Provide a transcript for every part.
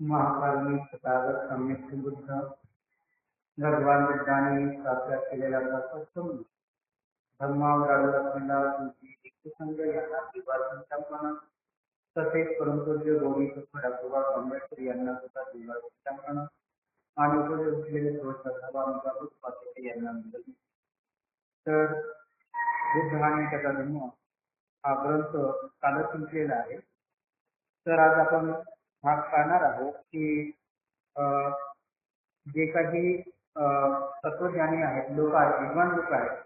महाकाली तथागत सम्यक बुद्ध भगवान बुद्धाने साक्षात केलेला प्रसाद प्रसंग धर्मावर आढळून असलेला तुमची युक्तिसंग यांना किंवा मनात तसेच परमपूज्य गौरी डॉक्टर आंबेडकर यांना सुद्धा किंवा मनात आणि उपयोग असलेले सर्व पाटील यांना मिळत तर बुद्ध आणि त्याचा धर्म हा ग्रंथ कालच संपलेला आहे. तर आज आपण भाग पाहणार आहोत की जे काही तत्वज्ञानी आहेत, लोक आहेत, विद्वान लोक आहेत,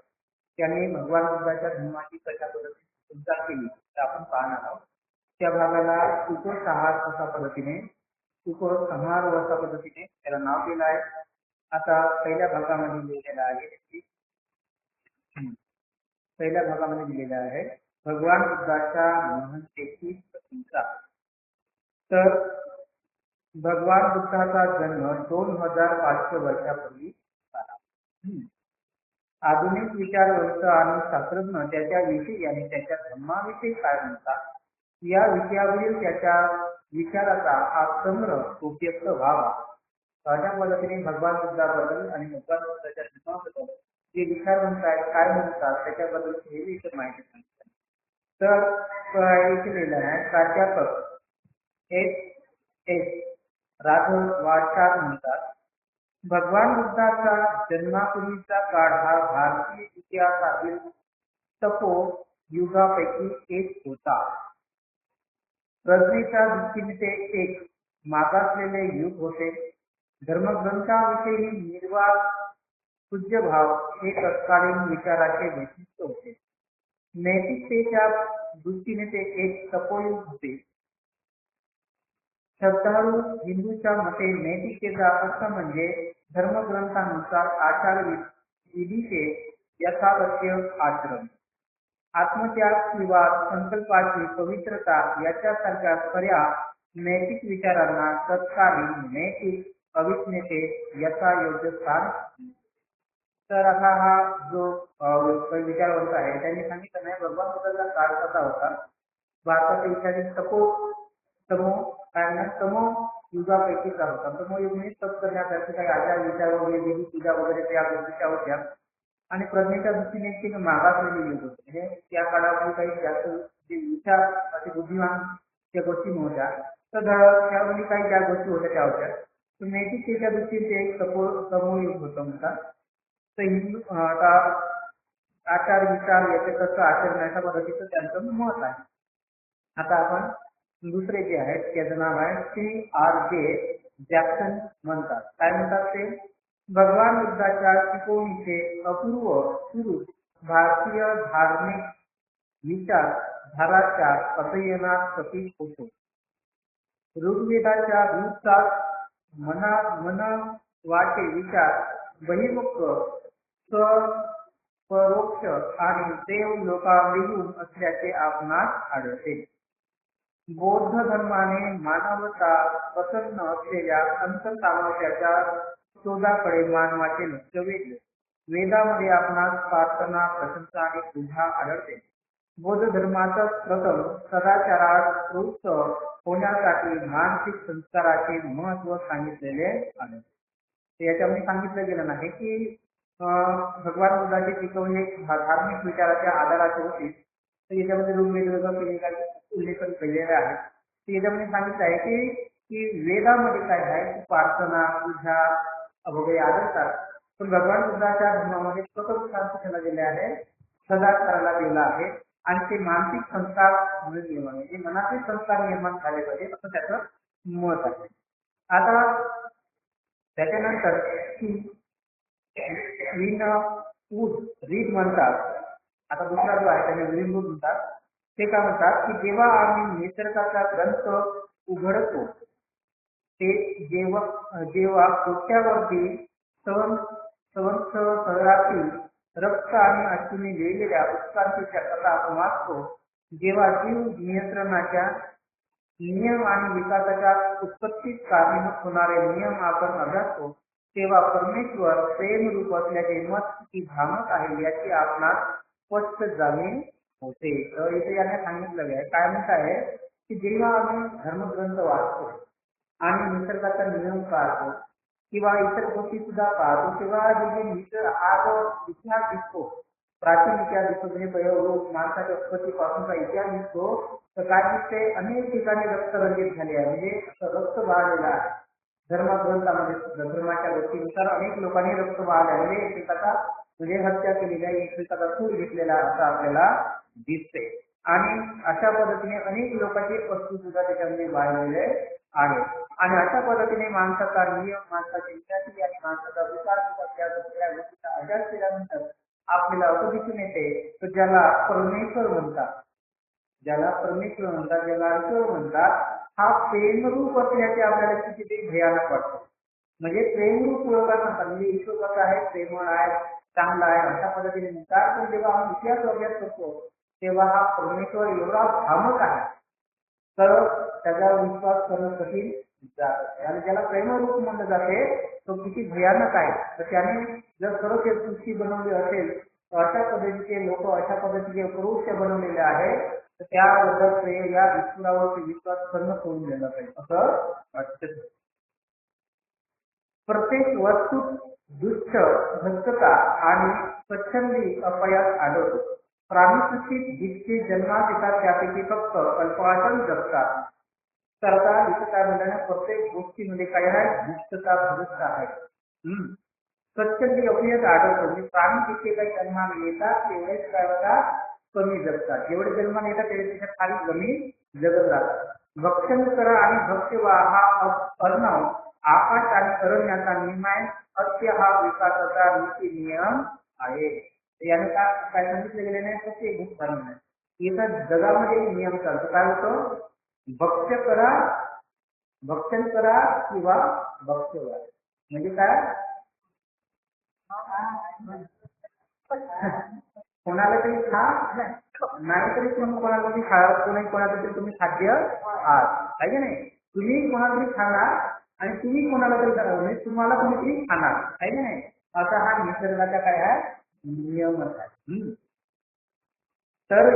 त्यांनी भगवान बुद्धाच्या धर्माची कशा पद्धतीने सुद्धा केली. ते आपण पाहणार आहोत. त्या भागाला उपसहार अशा पद्धतीने उपसंहार अशा पद्धतीने त्याला नाव दिलं आहे. आता पहिल्या भागामध्ये लिहिलेलं आहे की पहिल्या भागामध्ये दिलेलं आहे, भगवान बुद्धाच्या महंतेची प्रशंसा. तर भगवान बुद्धाचा जन्म दोन हजार पाचशे वर्षापूर्वी झाला. आधुनिक विचारवंत आणि शास्त्रज्ञ त्याच्याविषयी आणि त्याच्या धर्माविषयी काय म्हणतात या विषयावरील त्याच्या विचाराचा हा संग्रह उपयुक्त व्हावा अशा पद्धतीने भगवान बुद्धाबद्दल आणि भगवान बुद्धाच्या धर्माबद्दल जे विचारवंत आहेत काय म्हणतात त्याच्याबद्दल हे विषय माहिती सांगितलं तर इथे लिहिलं आहे प्राध्यापक. एस एस राघव वाचार म्हणतात भगवान भारतीय इतिहासातील तपो युगापैकी एक होता. प्रज्ञेच्या दृष्टीने ते एक मागासलेले युग होते. धर्मग्रंथाविषयी निर्वाद हे तत्कालीन विचाराचे वैशिष्ट्य होते. नैतिकतेच्या दृष्टीने ते एक तपोयुग होते. श्रद्धाळू हिंदूच्या मते नैतिकतेचा अर्थ म्हणजे धर्मग्रंथानुसार आचार विधीचे यथावश्य आचरण. आत्मत्याग किंवा संकल्पाची पवित्रता याच्यासारख्या खऱ्या नैतिक विचारांना तत्कालीन नैतिक अविस्मेते याचा योग्य स्थान तर आता हा जो विचारवंत आहे, त्यांनी सांगितलं, नाही, भगवान बुद्धाचा काळ कसा होता? भारताच्या इतिहासात तपो काय युगापैकी युगापैकीचा होता. तमो युग म्हणजे तप करण्यासाठी काही आचार विचार वगैरे विधी पूजा वगैरे त्या गोष्टीच्या होत्या आणि प्रज्ञेच्या दृष्टीने एक मागासलेले युग होते. म्हणजे त्या काळामध्ये काही जास्त जे विचार असे बुद्धिमान त्या गोष्टी नव्हत्या. तर त्यामध्ये काही ज्या गोष्टी होत्या त्या होत्या. तर नैतिकतेच्या दृष्टीने ते एक तपो समूह युग होतं म्हणतात तर हिंदू आता आचार विचार याचे कसं आचरण अशा पद्धतीचं त्यांचं मत आहे. आता आपण दुसरे जे आहेत त्याचं नाव आहे सी आर जे जॅक्सन म्हणतात. काय म्हणतात ते? भगवान बुद्धाच्या शिकवणीचे अपूर्व सुरू भारतीय धार्मिक विचार धाराच्या अध्ययनात प्रतीक होतो. ऋग्वेदाच्या रूपसात मना मना वाटे विचार बहिमुख परोक्ष आणि देव लोकाविहून असल्याचे आपणास आढळते. बौद्ध धर्माने मानवता प्रसन्न असलेल्या अंत सामर्थ्याच्या शोधाकडे मानवाचे लक्ष वेधले. वेदामध्ये आपणास प्रार्थना प्रशंसा आणि पूजा आढळते. बौद्ध धर्माचा प्रथम सदाचारात प्रवृत्त होण्यासाठी मानसिक संस्काराचे महत्त्व सांगितलेले आढळते याच्यामध्ये सांगितलं गेलं नाही की भगवान बुद्धाची शिकवणी धार्मिक विचाराच्या आधाराची होती. तर याच्यामध्ये ऋग्वेद काही उल्लेखन केलेले आहे. तर याच्यामध्ये सांगितलं आहे की की वेदामध्ये काय आहे? प्रार्थना पूजा वगैरे आढळतात पण भगवान बुद्धाच्या धर्मामध्ये स्वतंत्र शांत केला गेले आहे सदाचाराला गेला आहे आणि ते मानसिक संस्कार निर्माण म्हणजे मनाचे संस्कार निर्माण झाले पाहिजे असं त्याचं मत आहे. आता त्याच्यानंतर रीड रीत म्हणतात. आता दुसरा जो आहे त्याने विलिंबूद म्हणतात. ते काय म्हणतात की जेव्हा आम्ही निसर्गाचा ग्रंथ उघडतो ते जेव्हा जेव्हा कोट्यावरती सवन संवत्सरातील रक्त आणि अश्विनी लिहिलेल्या उत्क्रांतीच्या कथा आपण वाचतो जेव्हा जीव नियंत्रणाच्या नियम आणि विकासाच्या उत्पत्तीत कारणीभूत होणारे नियम आपण अभ्यासतो तेव्हा परमेश्वर प्रेम रूप असल्याचे मत किती भ्रामक आहे याची आपणास स्पष्ट जाणीव होते. तर इथे याने सांगितलं आहे काय म्हणत आहे की जेव्हा आम्ही धर्मग्रंथ वाचतो आणि निसर्गाचा नियम पाहतो किंवा इतर गोष्टी सुद्धा पाहतो तेव्हा जे निसर्ग हा जो इतिहास दिसतो प्राचीन इतिहास दिसतो म्हणजे प्रयोग माणसाच्या उत्पत्तीपासूनचा इतिहास दिसतो तर काय दिसते अनेक ठिकाणी रक्तरंजित झाले आहे. म्हणजे रक्त वाहलेलं आहे. धर्मग्रंथामध्ये धर्माच्या गोष्टीनुसार अनेक लोकांनी रक्त वाहले म्हणजे एकमेकाचा म्हणजे हत्या केलेली एकमेकाचा सूर घेतलेला असा आपल्याला दिसते. आणि अशा पद्धतीने अनेक लोकांचे वस्तू सुद्धा त्याच्यामध्ये वाढलेले आहे आणि अशा पद्धतीने माणसाचा नियम माणसाची विचारली आणि माणसाचा विचार सुद्धा त्या दुसऱ्या गोष्टीचा अभ्यास केल्यानंतर आपल्याला असं दिसून येते तर ज्याला परमेश्वर म्हणतात ज्याला परमेश्वर म्हणतात ज्याला ईश्वर म्हणतात हा प्रेमरूप असल्याचे आपल्याला किती भयानक वाटतं. म्हणजे प्रेमरूप ओळखा सांगतात म्हणजे ईश्वर कसं आहे? प्रेमळ आहे. चांगला आहे. अशा पद्धतीने म्हणतात पण जेव्हा आपण इतिहास अभ्यास करतो तेव्हा हा परमेश्वर एवढा भ्रामक आहे. तर त्याच्यावर विश्वास करणं कठीण जात आणि ज्याला प्रेमरूप म्हणलं जाते तो किती भयानक आहे. तर त्याने जर खरोखर सृष्टी बनवली असेल तर अशा पद्धतीचे लोक अशा पद्धतीचे पुरुष बनवलेले आहे. तर त्याबद्दल प्रेम या ईश्वरावरती विश्वास करणं सोडून दिलं पाहिजे असं वाटतं. प्रत्येक वस्तू दुष्ट भक्तता आणि स्वच्छंदी अपयास आढळतो प्राणीसृष्टीत जितके जन्मात येतात त्यापैकी फक्त अल्पाचन जगतात. करता इथं मिळणं प्रत्येक गोष्टीमध्ये काय आहे दुष्टता भ्रष्टता आहे. स्वच्छंदी अपयश आढळतो म्हणजे प्राणी जितके काही जन्माला येतात तेवढेच काय होतात? कमी जगतात. जेवढे जन्माने येतात तेवढे त्याच्याखाली कमी जगत राहतात. भक्षण करा आणि भक्ष्य व्हा हा अर्णव आकाश आणि अरण्याचा नियम आहे हा विकासाचा नीती नियम आहे याने काय काय गेले नाही प्रत्येक गोष्ट नाही इथं जगामध्ये नियम चालतो. काय होतं? भक्ष्य करा भक्षण करा किंवा भक्ष्य करा. म्हणजे काय? कोणाला तरी खा नाही तरी तुम्ही कोणाला तरी खा कोणी कोणाला तरी तुम्ही खाद्य आहात आहे की नाही? तुम्ही कोणाला तरी खाणार आणि तुम्ही कोणाला तरी म्हणजे तुम्हाला कोणीतरी खाणार. आहे की नाही? असा हा निसर्गाचा काय आहे नियमच आहे. तर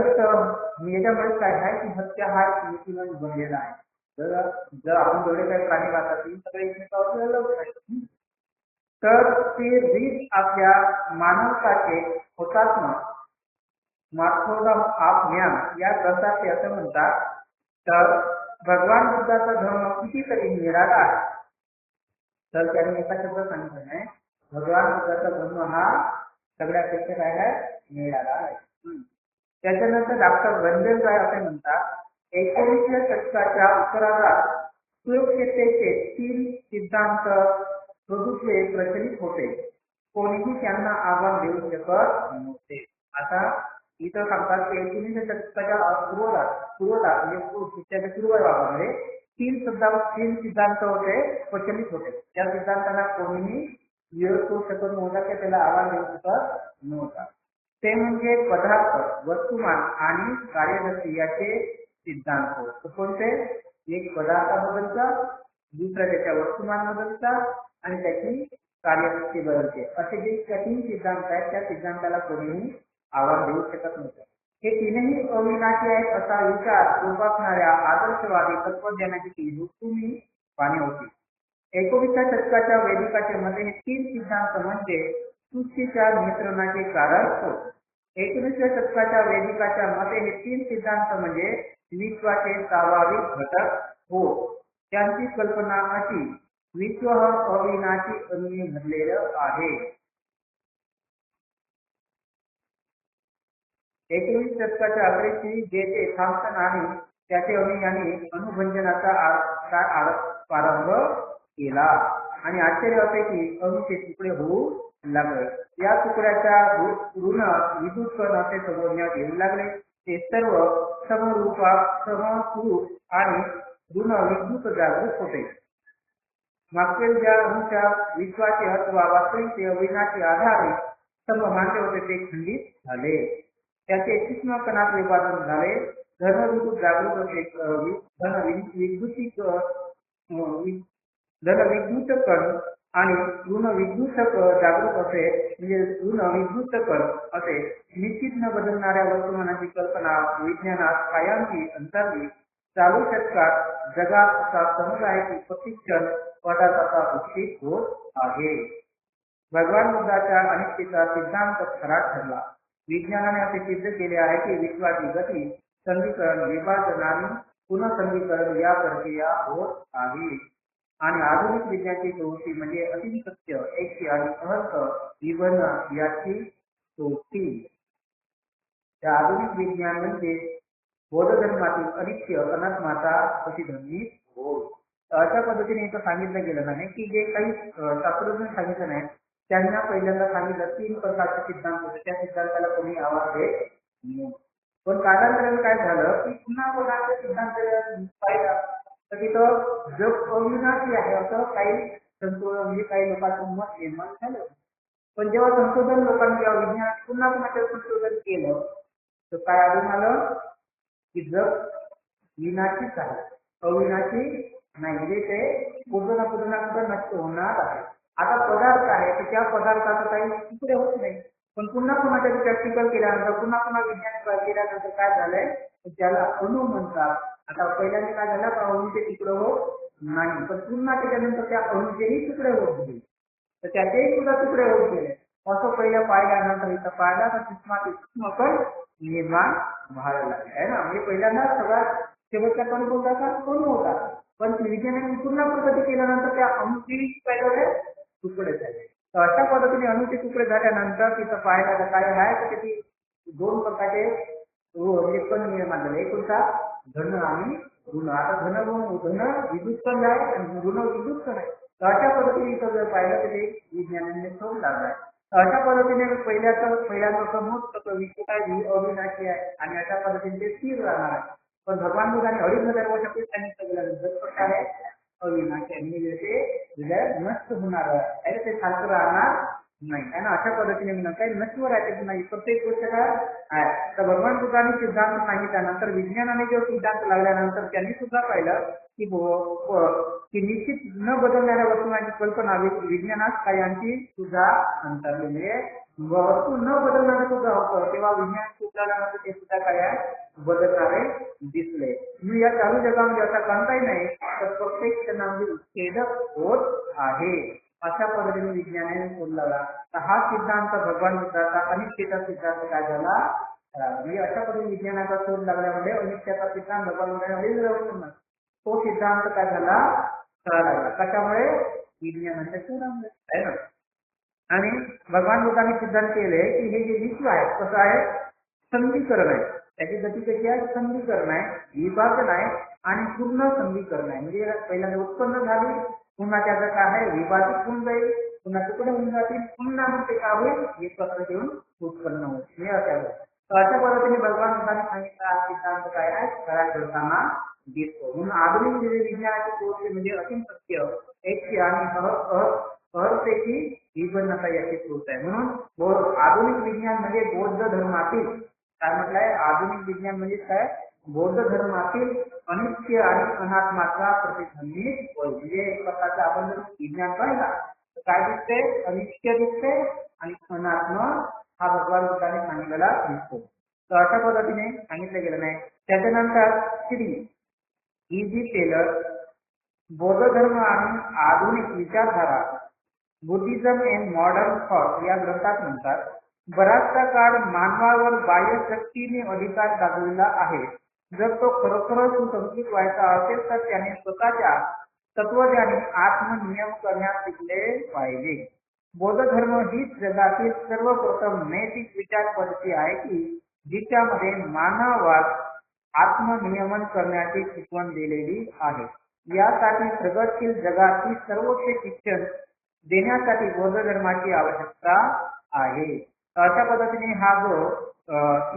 याच्यामुळे काय आहे की हत्या हा नीतीनं बनलेला आहे. तर जर आपण जेवढे काही प्राणी खातात सगळे एकमेकावर तर ते रीत आपल्या मानवताचे ना? मार्कोडम ऑफ ज्ञान या ग्रंथात ते असं म्हणतात तर भगवान बुद्धाचा धर्म कितीतरी निराळा आहे. तर त्यांनी एका शब्द सांगितलं नाही भगवान बुद्धाचा धर्म हा सगळ्यापेक्षा काय आहे. निराळा आहे त्याच्यानंतर डॉक्टर रंजन राय असे म्हणतात एकोणीसव्या शतकाच्या उत्तरार्धात सुरक्षिततेचे तीन सिद्धांत प्रदूषणे प्रचलित होते. कोणीही त्यांना आव्हान देऊ शकत नव्हते. आता इथं सांगतात की एकोणीसशे शतकाच्या पूर्वला पूर्वला म्हणजे त्याच्या पूर्वभागामध्ये तीन सुद्धा तीन सिद्धांत होते प्रचलित होते. त्या सिद्धांतांना कोणीही विरोध करू शकत नव्हता किंवा त्याला आवाज देऊ शकत नव्हता. ते म्हणजे पदार्थ वस्तुमान आणि कार्यदर्शी याचे सिद्धांत. कोणते? एक पदार्थाबद्दलचा दुसरा त्याच्या वस्तुमान बदलचा आणि त्याची कार्यदृष्टी बदलते. असे जे कठीण सिद्धांत आहेत त्या सिद्धांताला कोणीही आवाज देऊ शकत नव्हता. हे तीनही अविनाशी आहेत असा विचार जोपासणाऱ्या आदर्शवादी तत्वज्ञानाची ती तुम्ही पाणी होती. एकोणीसच्या शतकाच्या वैदिकाचे मध्ये हे तीन सिद्धांत म्हणजे सृष्टीच्या नियंत्रणाचे कारण होत एकोणीसव्या शतकाच्या वैदिकाच्या मते हे तीन सिद्धांत म्हणजे विश्वाचे स्वाभाविक घटक हो. त्यांची कल्पना अशी विश्व हा अविनाशी अन्य भरलेलं आहे. एकोणीस शतकाच्या अग्रेसी जे ते थॉम्सन आणि त्याचे अनुयायांनी अनुभंजनाचा प्रारंभ केला. आणि आश्चर्य असे की अणूचे तुकडे होऊ लागले. या तुकड्याच्या ऋण विद्युत कण असे संबोधण्यात येऊ लागले. ते सर्व समरूपा समस्वरूप आणि ऋण विद्युत जागृत होते. मागील ज्या अणूच्या विश्वाचे अथवा वास्तविकते अविनाशी आधारे सर्व मान्य होते ते खंडित झाले. त्याचे सूक्ष्म कणात विभाजन झाले. धनविद्युत जागृत होते धन विद्युतिक धन विद्युत कण आणि ऋण विद्युत जागृत असे म्हणजे ऋण विद्युत कण असे निश्चित न बदलणाऱ्या वर्तमानाची कल्पना विज्ञानात कायमची अंतरली चालू शतकात जगात असा समुदायाची प्रशिक्षण की प्रतिक्षण पदार्थाचा उच्छेद होत आहे. भगवान बुद्धाच्या अनिश्चितचा सिद्धांत खरा ठरला. विज्ञानाने असे सिद्ध केले आहे की विश्वाची गती संधीकरण विभाजन आणि पुनःसंधीकरण या प्रक्रिया होत आहे. आणि आधुनिक विज्ञानाची प्रवृत्ती म्हणजे अति सत्य ऐक्य आणि अर्थ जीवन याची सोटी त्या आधुनिक विज्ञान म्हणजे बौद्ध धर्मातील अनित्य माता कशी धर्मीत होत अशा पद्धतीने इथं सांगितलं गेलं नाही की जे काही शास्त्रज्ञ सांगितलं नाही त्यांना पहिल्यांदा सांगितलं तीन प्रकारचे सिद्धांत होते. त्या सिद्धांताला कोणी आवाज देत नाही. पण कालांतराने काय झालं की पुन्हा कोणाचे सिद्धांत पाहिला? तर तिथं जग अविनाशी आहे असं काही संशोधन म्हणजे काही लोकांचं मत निर्माण झालं. पण जेव्हा संशोधन लोकांनी किंवा विज्ञान पुन्हा कोणाचं संशोधन केलं तर काय आढळून आलं? की जग विनाशीच आहे. अविनाशी नाही. म्हणजे ते पूर्ण पूर्ण नष्ट होणार आहे. आता पदार्थ आहे तर त्या पदार्थाचं काही तुकडे होत नाही. पण पुन्हा पुन्हा त्याचं प्रॅक्टिकल केल्यानंतर पुन्हा पुन्हा विज्ञान केल्यानंतर काय झालंय? त्याला अणु म्हणतात. आता पहिल्यांदा काय झालं? का अणुचे तुकडे होत नाही. पण पुन्हा त्याच्यानंतर त्या अणुचेही तुकडे होत गेले. तर त्याचेही सुद्धा तुकडे होत गेले. असं पहिलं पाहिल्यानंतर इथं पाहिला तर सूक्ष्माती सूक्ष्म पण निर्माण व्हायला लागले. आहे ना? म्हणजे पहिल्यांदा सगळ्यात शेवटच्या कण कोणता होता. पण विज्ञानाने पुन्हा प्रगती केल्यानंतर त्या अणुची काय झाले. तुकडे झाले. तर अशा पद्धतीने अणूचे तुकडे झाल्यानंतर तिथं पाहायला काय आहे तर त्याची दोन प्रकारचे म्हणजे निर्माण झाले एक कोणता धन आणि ऋण. आता धन धन विद्युत कण आहे आणि ऋण विद्युत कण आहे. तर अशा पद्धतीने इथं जर पाहिलं तर ते विज्ञानाने शोध आहे. अशा पद्धतीने पहिल्याचं पहिल्यांदा समोर विषय काय? अविनाशी आहे आणि अशा पद्धतीने ते स्थिर राहणार आहे. पण भगवान बुद्धाने अडीच हजार वर्षापूर्वी सांगितलं गेलं जगत आहे. अविनाशी आहे म्हणजे ते नष्ट होणार आहे ते सारखं राहणार नाही आहे ना अशा पद्धतीने काही नश्वर आहे ते नाही प्रत्येक गोष्ट काय आहे तर भगवान बुद्धाने सिद्धांत सांगितल्यानंतर विज्ञानाने जो सिद्धांत लावल्यानंतर त्यांनी सुद्धा पाहिलं की की निश्चित न बदलणाऱ्या वस्तूंची कल्पना विज्ञानात कायांची सुद्धा अंतरलेली म्हणजे वस्तू न बदलणारे सुद्धा होतं तेव्हा विज्ञान सुधारल्यानंतर ते सुद्धा काय आहे बदलणारे दिसले. मी या चालू जगामध्ये असा कोणताही नाही तर प्रत्येक क्षणामध्ये छेदक होत आहे. अशा पद्धतीने विज्ञानाने शोध लावला. तर हा सिद्धांत भगवान बुद्धाचा अनिश्चितचा सिद्धांत काय झाला? म्हणजे अशा पद्धतीने विज्ञानाचा शोध लागल्यामुळे अनिश्चितचा सिद्धांत भगवान बुद्धाने तो सिद्धांत काय झाला? कळा लागला. कशामुळे? विज्ञानाच्या शोधामुळे. आहे ना? आणि भगवान लोकांनी सिद्धांत केले की हे जे विश्व आहे कसं आहे? संधीकरण आहे. त्याची गती कशी आहे? संधीकरण आहे. विभाजन आहे आणि पूर्ण संधीकरण आहे. म्हणजे पहिल्यांदा उत्पन्न झाली पुन्हा त्याचं काय आहे? विभाजित होऊन जाईल. पुन्हा तुकडे होऊन जातील. पुन्हा मग ते काय होईल? एकत्र घेऊन उत्पन्न होईल. म्हणजे हे अशा अशा पद्धतीने भगवान बुद्धाने सांगितलं सिद्धांत काय आहे? खरा करताना दिसतो. म्हणून आधुनिक जे विज्ञानाची गोष्ट म्हणजे असीम सत्य ऐक्य आणि ही पण आता याची स्रोत आहे. म्हणून आधुनिक विज्ञान म्हणजे बौद्ध धर्मातील काय म्हटलंय? आधुनिक विज्ञान म्हणजे काय? बौद्ध धर्मातील अनित्य आणि अनात्माचा प्रतिध्वनित होय. म्हणजे एक प्रकारचा आपण जर विज्ञान पाहिला तर काय दिसते अनित्य दिसते आणि अनात्म हा भगवान बुद्धाने सांगितलेला दिसतो. तर अशा पद्धतीने सांगितलं गेलं नाही. त्याच्यानंतर श्री इजी टेलर बौद्ध धर्म आणि आधुनिक विचारधारा बुद्धिझम अँड मॉडर्न थॉट या ग्रंथात म्हणतात बराचसा काळ मानवावर बाह्य शक्तीने अधिकार दाखवलेला आहे. जर तो खरोखर सुसंस्कृत व्हायचा असेल तर त्याने स्वतःच्या तत्वज्ञानी आत्मनियम करण्यास शिकले पाहिजे. बौद्ध धर्म हीच जगातील सर्वप्रथम नैतिक विचार पद्धती आहे की जिच्यामध्ये मानवास आत्मनियमन करण्याची शिकवण दिलेली आहे. यासाठी प्रगतशील जगातील सर्वोच्च शिक्षण देण्यासाठी बौद्ध धर्माची आवश्यकता आहे. अशा पद्धतीने हा जो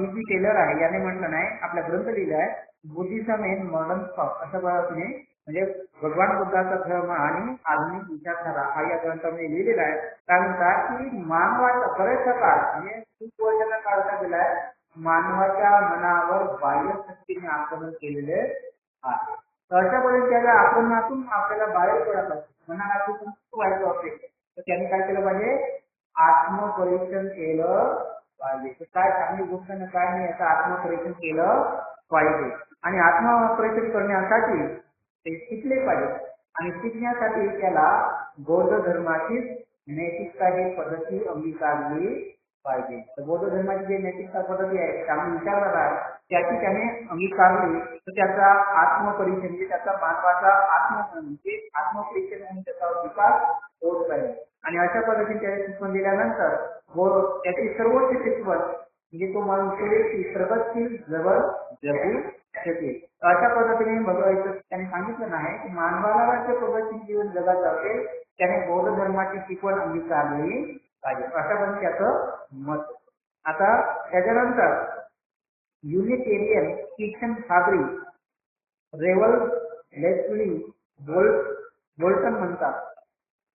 इजी टेलर आहे याने म्हटलं नाही आपला ग्रंथ लिहिला आहे बुद्धिझम एन मॉडर्न थॉट अशा पद्धतीने म्हणजे भगवान बुद्धाचा धर्म आणि आधुनिक विचारधारा हा या ग्रंथामध्ये लिहिलेला आहे. काय म्हणतात की मानवाचा बरेचसा काळ म्हणजे खूप वर्षाचा काळ गेला आहे मानवाच्या मनावर बाह्य शक्तीने आक्रमण केलेले आहे. तर अशा आक्रमणातून आपल्याला बाहेर पडत असते. मनाला खूप व्हायचं असेल तर त्यांनी काय केलं पाहिजे? आत्मपरीक्षण केलं पाहिजे. तर काय चांगली गोष्ट ना काय नाही याचं आत्मपरीक्षण केलं पाहिजे. आणि आत्मपरीक्षण करण्यासाठी ते शिकले पाहिजे. आणि शिकण्यासाठी त्याला बौद्ध धर्माची नैतिकता ही पद्धती अंगीकारली पाहिजे. तर बौद्ध धर्माची जी नैतिकता पद्धती आहे त्यामुळे विचारणार आहे त्याची त्याने अंगीकारले तर त्याचा आत्मपरिचय म्हणजे त्याचा मानवाचा आत्म म्हणजे आत्मपरिचय म्हणून त्याचा विकास होत पाहिजे आणि अशा पद्धतीने त्याने शिकवण दिल्यानंतर व त्याची सर्वोच्च शिकवण म्हणजे तो माणूस प्रगतशील जवळ जगू शकेल. अशा पद्धतीने बघायचं त्याने सांगितलं नाही की मानवाला जे प्रगतशील जीवन जगायचं असेल त्याने बौद्ध धर्माची शिकवण अंगीकारली पाहिजे अशा पण त्याचं मत आता त्याच्यानंतर युनिटेरियन किचन फाबरी रेवल लेस्ली बोल्ट बोल्टन म्हणतात.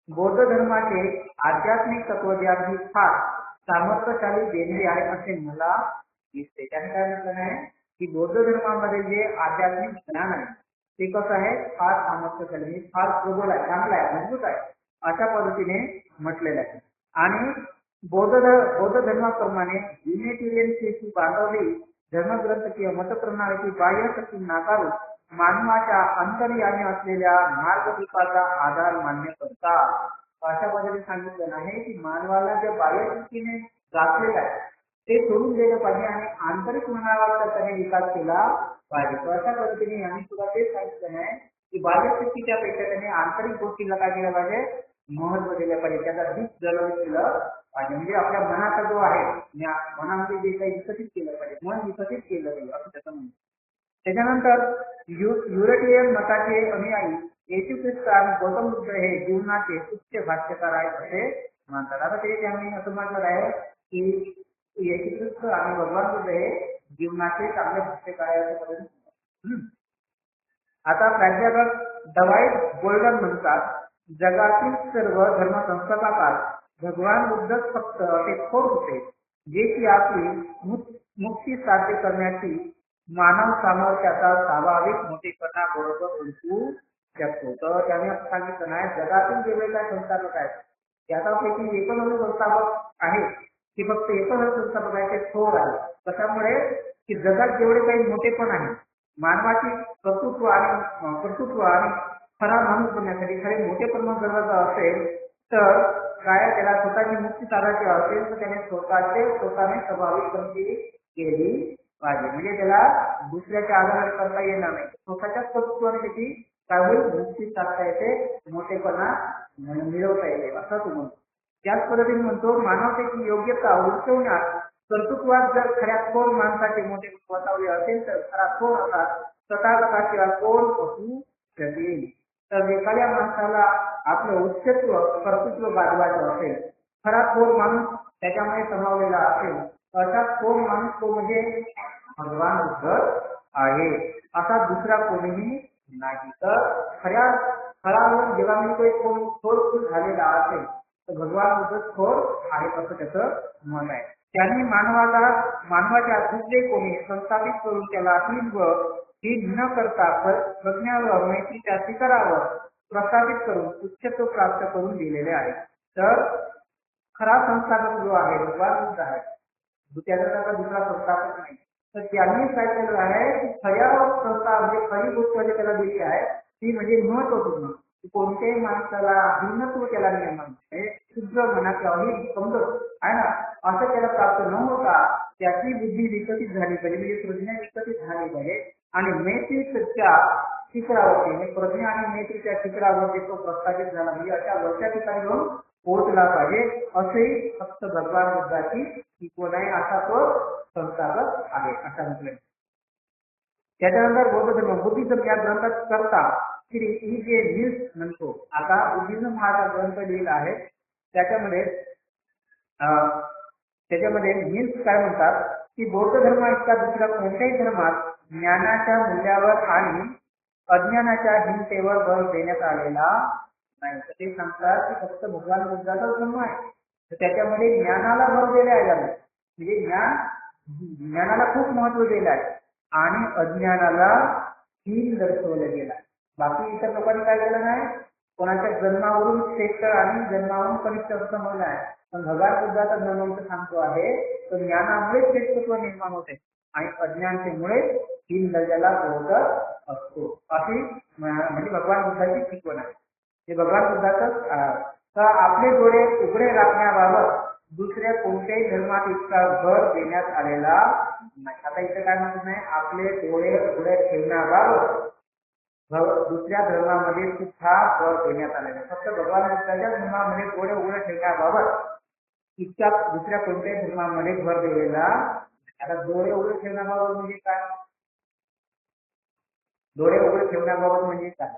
बौद्ध धर्माचे आध्यात्मिक तत्वज्ञान ही फार सामर्थ्यशाली देणगी आहे असे मला दिसते. त्याने काय म्हटलं आहे? की बौद्ध धर्मामध्ये जे आध्यात्मिक ज्ञान आहे ते कसं आहे? फार सामर्थ्यशाली फार प्रबल आहे चांगलं आहे मजबूत आहे अशा पद्धतीने म्हटलेलं आहे. आणि बौद्ध बौद्ध धर्माप्रमाणे युनिटेरियन ची बांधवली धर्मग्रंथ किंवा मतप्रणालीची बाह्य शक्ती नाकारून मानवाच्या अंतर्याने असलेल्या मार्गदीपाचा आधार मान्य करतात. अशा पद्धतीने सांगितलं नाही की मानवाला ज्या बाह्य शक्तीने गाठलेलं आहे ते सोडून दिलं पाहिजे आणि आंतरिक मनाचा त्याने विकास केला पाहिजे. अशा पद्धतीने यांनी सुद्धा तेच सांगितलं नाही की बाह्य शक्तीच्या पेक्षा त्याने आंतरिक गोष्टीला काय केलं पाहिजे? महत्त्व दिलं पाहिजे त्याचा दीप जलवून केलं पाहिजे. म्हणजे आपल्या मनाचा जो आहे मनामध्ये जे काही विकसित केलं पाहिजे मन विकसित केलं पाहिजे असं त्याचं म्हणणं त्याच्यानंतर यु युरोपियन मताचे अनुयायी येशू ख्रिस्त आणि गौतम बुद्ध हे जीवनाचे उच्च भाष्यकार आहेत असे मानतात. आता ते त्यांनी असं म्हटलं आहे की येशू ख्रिस्त आणि भगवान बुद्ध हे जीवनाचे चांगले भाष्यकार आहे आता प्राध्यापक दवाई गोल्डन म्हणतात. जगातील सर्व धर्म भगवान बुद्धच फक्त असे होते जे की आपली मुक्ती साध्य करण्याची मानव सामर्थ्याचा स्वाभाविक मोठेपणा बरोबर ओळखू शकतो. तर त्याने सांगितलं नाही जगातील जे काही संस्थापक आहेत त्यापैकी एकच संस्थापक आहे की फक्त एकच संस्थापक आहे ते थोर आहे कशामुळे? की जगात जेवढे काही मोठेपण आहे मानवाची कर्तृत्व आणि कर्तृत्व आणि खरा माणूस बनण्यासाठी खरे मोठेपण गरजेचं असेल तर काय त्याला स्वतःची मुक्ती साधायची असेल तर त्याने स्वतःचे स्वतःने स्वभाविक क्रांती केली पाहिजे. म्हणजे त्याला दुसऱ्याच्या आधारावर करता येणार नाही. स्वतःच्याच कर्तृत्वाने त्याची काय होईल मुक्ती साधता येते मोठेपणा मिळवता येते असं तू म्हणतो. त्याच पद्धतीने म्हणतो मानवतेची योग्यता उलटवण्यात कर्तृत्वात जर खऱ्या कोण माणसाचे मोठे वसावले असेल तर खरा कोण असा तथागताशिवाय कोण असू शकेल तर एखाद्या माणसाला आपलं उच्चत्व कर्तृत्व गाजवायचं असेल खरा थोर माणूस त्याच्यामध्ये समावलेला असेल असा थोर माणूस तो म्हणजे भगवान बुद्ध आहे असा दुसरा कोणीही नाही. तर खऱ्या खरा जेव्हा काही कोण थोर झालेला असेल तर भगवान बुद्ध थोर आहे असं त्याचं मत आहे. त्यांनी मानवाला मानवाच्या दुसरे कोणी संस्थापित करून त्याला तीन व न करता प्रज्ञावर मैत्रीच्या शिखरावर प्रस्थापित करून उच्चत्व प्राप्त करून दिलेले आहे. तर खरा संस्थापक जो आहे भगवान बुद्ध आहे. त्याचा दुसरा संस्थापक नाही. तर त्यांनी काय केलं आहे की खऱ्या संस्था म्हणजे खरी गोष्ट त्याला दिली आहे ती म्हणजे महत्त्वपूर्ण कोणत्याही माणसाला भिन्नत्व त्याला निर्माण शुद्ध मनाच्या अनेक समज आहे ना असं त्याला प्राप्त न होता त्याची बुद्धी विकसित झाली पाहिजे म्हणजे प्रज्ञा विकसित झाली पाहिजे आणि मैत्रीच्या शिखरावरती म्हणजे प्रज्ञा आणि मैत्रीच्या शिखरावरती तो प्रस्थापित झाला म्हणजे अशा वरच्या ठिकाणी जाऊन पोहोचला पाहिजे असेही फक्त भगवान बुद्धाची शिकवण आहे असा तो संस्थापक आहे असा म्हटलं त्याच्यानंतर बौद्ध धर्म बुद्धिझम या ग्रंथात करता श्री ई जे न्यूज म्हणतो आता बुद्धिझम हा ग्रंथ लिहिला आहे. त्याच्यामध्ये त्याच्यामध्ये न्यूज काय म्हणतात? की बौद्ध धर्म इतका दुसऱ्या कोणत्याही धर्मात ज्ञानाच्या मूल्यावर आणि अज्ञानाच्या हिंसेवर भर देण्यात आलेला नाही. तर ते सांगतात की फक्त भगवान बुद्धाचा धर्म आहे. तर त्याच्यामध्ये ज्ञानाला भर दिले आहे. म्हणजे ज्ञान ज्ञानाला खूप महत्त्व दिलं आहे. आणि अज्ञानाला हीन दर्शवलं गेलं आहे. बाकी इतर लोकांनी काय केलं नाही? कोणाच्या जन्मावरून श्रेष्ठ आणि जन्मावरून कनिष्ठ असं म्हणलं आहे. पण भगवान तर जन्म सांगतो आहे. तर ज्ञानामुळे श्रेष्ठत्व निर्माण होते. आणि अज्ञानतेमुळे तीन दर्जाला पोहोचत असतो. अशी म्हणजे भगवान बुद्धाची शिकवण आहे. हे भगवान बुद्धाचं तर आपले डोळे उघडे राखण्याबाबत दुसऱ्या कोणत्याही धर्मात इतका भर देण्यात आलेला नाही. आता इथं काय म्हणत नाही? आपले डोळे उघडे ठेवण्याबाबत दुसऱ्या धर्मामध्ये सुद्धा भर देण्यात आलेला फक्त भगवान बुद्धाच्या धर्मामध्ये डोळे उघडे ठेवण्याबाबत इतक्या दुसऱ्या कोणत्याही धर्मामध्ये भर दिलेला आता डोळे उघडे ठेवण्याबाबत म्हणजे काय? डोळे उघडे ठेवण्याबाबत म्हणजे काय?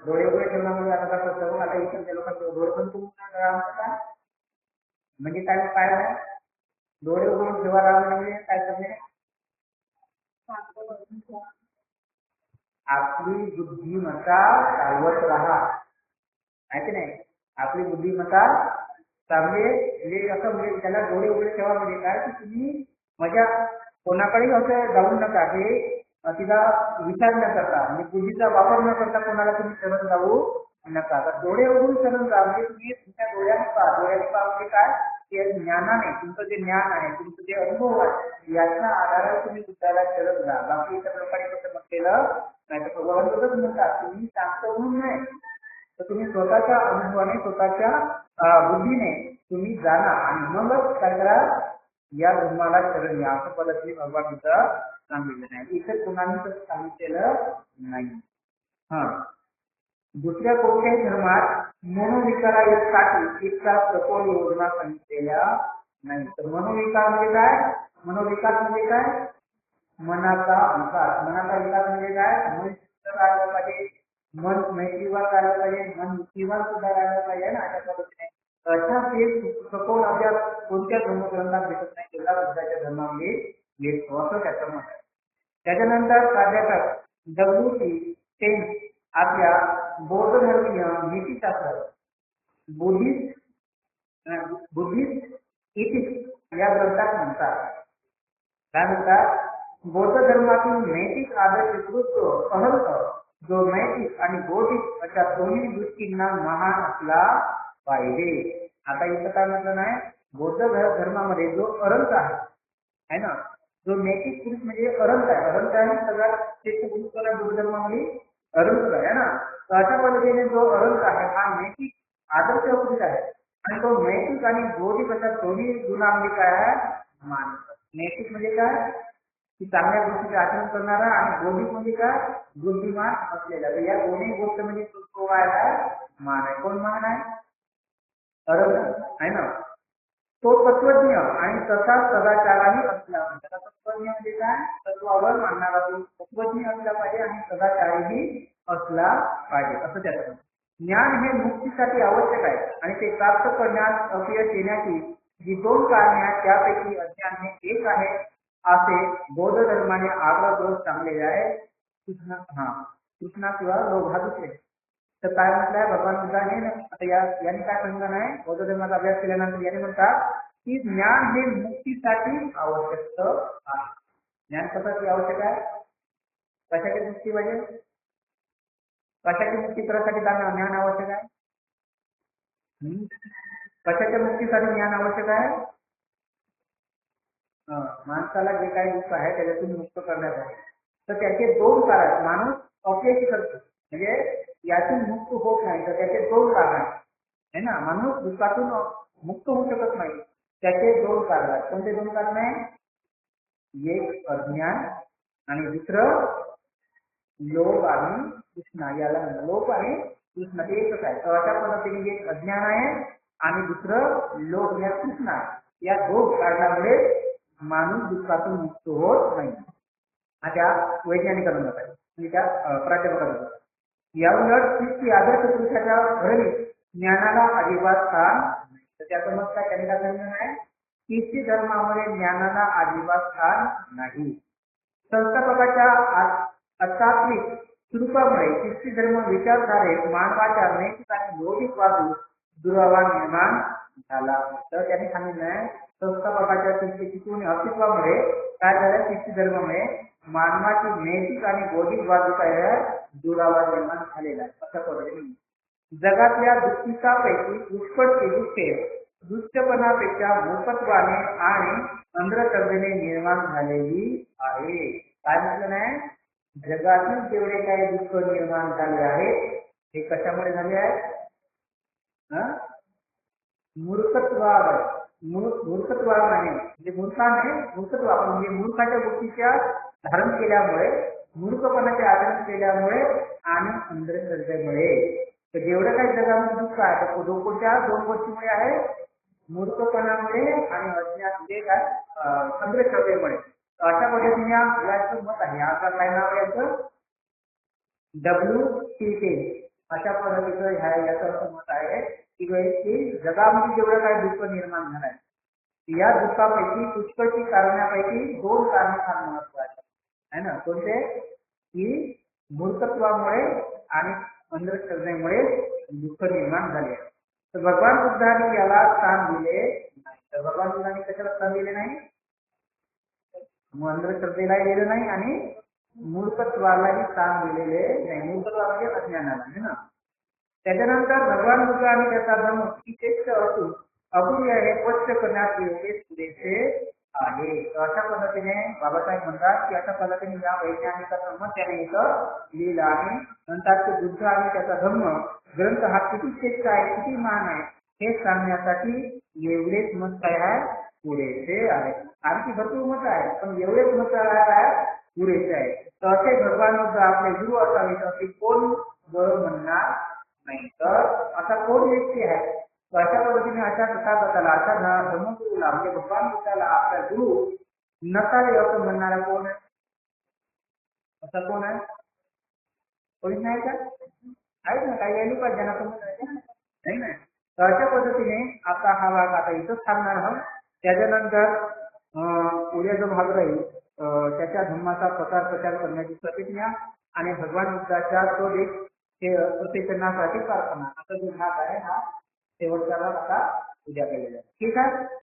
डोळे उघडे ठेवण्यामध्ये आता कसं सर्व आता इकडच्या लोकांचे डोळे पण तुम्ही काय म्हणजे काय काय डोळे उघडून ठेवा म्हणजे काय करणे? आपली बुद्धिमत्ता चालवत राहा. आहे की नाही? आपली बुद्धिमत्ता चांगले म्हणजे असं म्हणजे त्याला डोळे उघडे ठेवा म्हणजे काय? की तुम्ही माझ्या कोणाकडेही असं जाऊ नका. हे तिला विचार न करता म्हणजे बुद्धीचा वापर न करता कोणाला तुम्ही शरण जाऊ नका. तर डोळे उघडून शरण जा. म्हणजे तुम्ही तुमच्या डोळ्याने पहा. डोळ्याने पहा म्हणजे काय? की ज्ञानाने तुमचं जे ज्ञान आहे तुमचं जे अनुभव आहे याच्या आधारावर तुम्ही बुद्धाला शरण जा. बाकी इतर लोकांनी कसं म्हटलेलं नाही तर भगवान म्हणतात तुम्ही शांत होऊन नाही तर तुम्ही स्वतःच्या अनुभवाने स्वतःच्या बुद्धीने तुम्ही जाणा आणि मगच काय करा या धर्माला शरण या असं पद्धतीने भगवान तिथं सांगितलं नाही इतर कोणाने तर सांगितलेलं नाही. हा. दुसऱ्या कोणत्याही धर्मात मनोविकारासाठी इतका प्रकोल योजना सांगितलेल्या नाही. तर मनोविकार म्हणजे काय? मनोविकास म्हणजे काय? मनाचा विकास. मनाचा विकास म्हणजे काय? मन राहिलं पाहिजे. मन मैत्रीवान राहिलं पाहिजे. मन युक्तिवान सुद्धा राहिलं पाहिजे ना? अशा पद्धतीने. अशा ते सखोल आपल्या कोणत्या धर्मग्रंथात भेटत नाही तेवढा बुद्धाच्या धर्मामध्ये भेटतो असं त्याचं मत आहे. त्याच्यानंतर प्राध्यापक डब्ल्यू टी टेन आपल्या बौद्ध धर्मीय नीतीशास्त्र बुद्धिस्ट बुद्धिस्ट इथिक्स या ग्रंथात म्हणतात। काय म्हणतात बौद्ध धर्मातील नैतिक आदर्श कृत्व अहंत जो नैतिक आणि बौद्धिक अशा दोन्ही दृष्टींना महान असला पाहिजे। आता इथं काय म्हटलं नाही बौद्ध धर्मामध्ये जो अरंत आहे है ना? जो नैतिक पुरुष म्हणजे अरंत आहे। अरंत आहे सगळ्या सगळ्यात श्रेष्ठ पुरुष बौद्ध बुद्ध धर्मामध्ये अरंत आहे ना? तर जो अरंत आहे हा नैतिक आदर्श पुरुष आहे. आणि तो नैतिक आणि बौद्धिक अशा दोन्ही म्हणजे काय आहे? मानस नैतिक म्हणजे काय? की चांगल्या गोष्टीचे आचरण करणारा आणि बौद्धिक म्हणजे काय? बुद्धिमान असलेला. तर या दोन्ही गोष्ट म्हणजे तो काय आहे मान आहे. कोण मान आहे? अरंत आहे ना? तो तत्वज्ञ आणि तसा सदाचाराने असला पाहिजे तत्वज्ञ म्हणजे काय? तत्वावर मानणारा तो तत्वज्ञ असला पाहिजे आणि सदाचारीही ज्ञान हे मुक्तीसाठी आवश्यक ते प्राप्त करण्यास अपयश जी दोन कारणे त्यापैकी अज्ञान हे एक आहे. असे बौद्ध धर्माने आग्रह सांगलेले आहे. कृष्णा, हा, कृष्णा किंवा बौद्ध अभ्यास की ज्ञान हे मुक्तीसाठी आवश्यक आहे. ज्ञान कशासाठी आवश्यक आहे? कशाची मुक्ती कशाची मुक्ती करायसाठी ज्ञान आवश्यक आहे? हम्म? कशाच्या मुक्तीसाठी ज्ञान आवश्यक आहे? माणसाला जे काही दुःख आहे त्याच्यातून मुक्त करण्यासाठी तर त्याचे दोन कारण माणूस अपयशी करतो म्हणजे यातून मुक्त होत नाही तर त्याचे दोन कारण आहेत. है ना? माणूस दुःखातून मुक्त होऊ शकत नाही. त्याचे दोन कारण आहेत. कोणते दोन कारण आहे? एक अज्ञान आणि दुसरं लोभ आणि कृष्णा याला लोक लोभ आणि कृष्ण एकच आहे. तर अशा पद्धतीने एक अज्ञान आहे आणि दुसरं लोक या कृष्णा या दोन कारणामुळे माणूस दुःखातून मुक्त होत नाही. हा त्या वैज्ञानिकांना मत आहे. म्हणजे त्या प्राध्यापकांना या उलट याउलट शिस्ती आदर्श पुरुषाच्या घरी ज्ञानाला अजिबात स्थान नाही. तर त्याचं मत काय? त्यांनी काय सांगितलं आहे? ख्रिस्ती धर्मामध्ये ज्ञानाला अजिबात स्थान नाही. संस्थापकाच्या आ- स्वरूपामुळे ख्रिस्ती धर्म विचारधारे मानवाच्या नैतिक आणि बौद्धिक बाजू दुरावा निर्माण झाला. तर त्याने सांगितलं संस्थापकाच्या शिक्षण अस्तित्वामुळे काय झालं? ख्रिस्ती धर्मामुळे मानवाची नैतिक आणि बौद्धिक बाजू काय दुरावा निर्माण झालेला आहे. अशा पद्धतीने जगातल्या दुःखितापैकी पुष्कळची दुःखे दुष्टपणापेक्षा मोफतवाने आणि अंधश्रद्धेने निर्माण झालेली आहे. काय म्हटलं नाही? जगातील जेवढे काही दुःख निर्माण झाले आहेत हे कशामुळे झाले आहे हं? मूर्खत्वा मूर्खत्वाने म्हणजे मूर्खाने मूर्खत्व म्हणजे मूर्खाच्या गोष्टीच्या धारण केल्यामुळे मूर्खपणाचे आचरण केल्यामुळे आणि अंधश्रद्धेमुळे. तर जेवढं काही जगामध्ये दुःख आहे तर तो दोन गोष्टीमुळे आहे. मूर्खपणामुळे आणि अज्ञात म्हणजे काय अं, अंधश्रद्धेमुळे तर अशा पद्धतीने या याचं मत आहे. आता काय नाव आहे याचं? डब्ल्यू टी के अशा पद्धतीचं ह्या याचं असं मत आहे की की जगामध्ये जेवढं काय दुःख निर्माण झालं आहे या दुःखापैकी पुष्कळची कारणापैकी दोन कारण फार महत्वाची आहे ना? कोणते? की मूर्खत्वामुळे आणि अंधश्रद्धेमुळे दुःख निर्माण झाले. तर भगवान बुद्धाने याला स्थान दिले नाही. तर भगवान बुद्धांनी कशाला स्थान दिले नाही? मग अंधश्रद्धेलाही नाही आणि मूर्खत्वालाही स्थान दिलेले नाही. मूर्खत्वा म्हणजे अज्ञानाला है ना? त्याच्यानंतर भगवान बुद्ध आणि त्याचा धर्म किती असून अपूर्य हे स्पष्ट करण्यात योग्य पुरेसे आहे. अशा पद्धतीने बाबासाहेब म्हणतात की अशा पद्धतीने या वैज्ञानिकाचं मत त्याने इथं लिहिलं आहे. नंतर ते बुद्ध आणि त्याचा धर्म ग्रंथ हा किती श्रेष्ठ आहे किती महान आहे हे सांगण्यासाठी एवढेच मत काय आहे. पुरेसे आहे. भरपूर मत आहे पण एवढेच मत आहे पुरेसे आहे तर असे भगवान आपले गुरु असावेत असे कोण बरोबर म्हणणार नाही तर असा कोण व्यक्ती आहे? अशा पद्धतीने अशा तथागताला अशा धर्मगुरूला, म्हणजे भगवान बुद्धाला आपला गुरु नसावे असं म्हणणारा कोण आहे? असा कोण आहे? कोणीच नाही का? आहेत ना काही? पाहिजे ज्यांना ना? नाही ना तर अशा पद्धतीने आता हा भाग आता इथंच थांबणार आहोत. त्याच्यानंतर पुढे उद्या जो भाग राहील त्याच्या धम्माचा प्रचार प्रचार करण्याची प्रतिज्ञा आणि भगवान बुद्धाच्या तो एक हे प्रतिकरणासाठी प्रार्थना असा जो भाग आहे हा शेवटचा भाग आता उद्या केलेला आहे. ठीक आहे?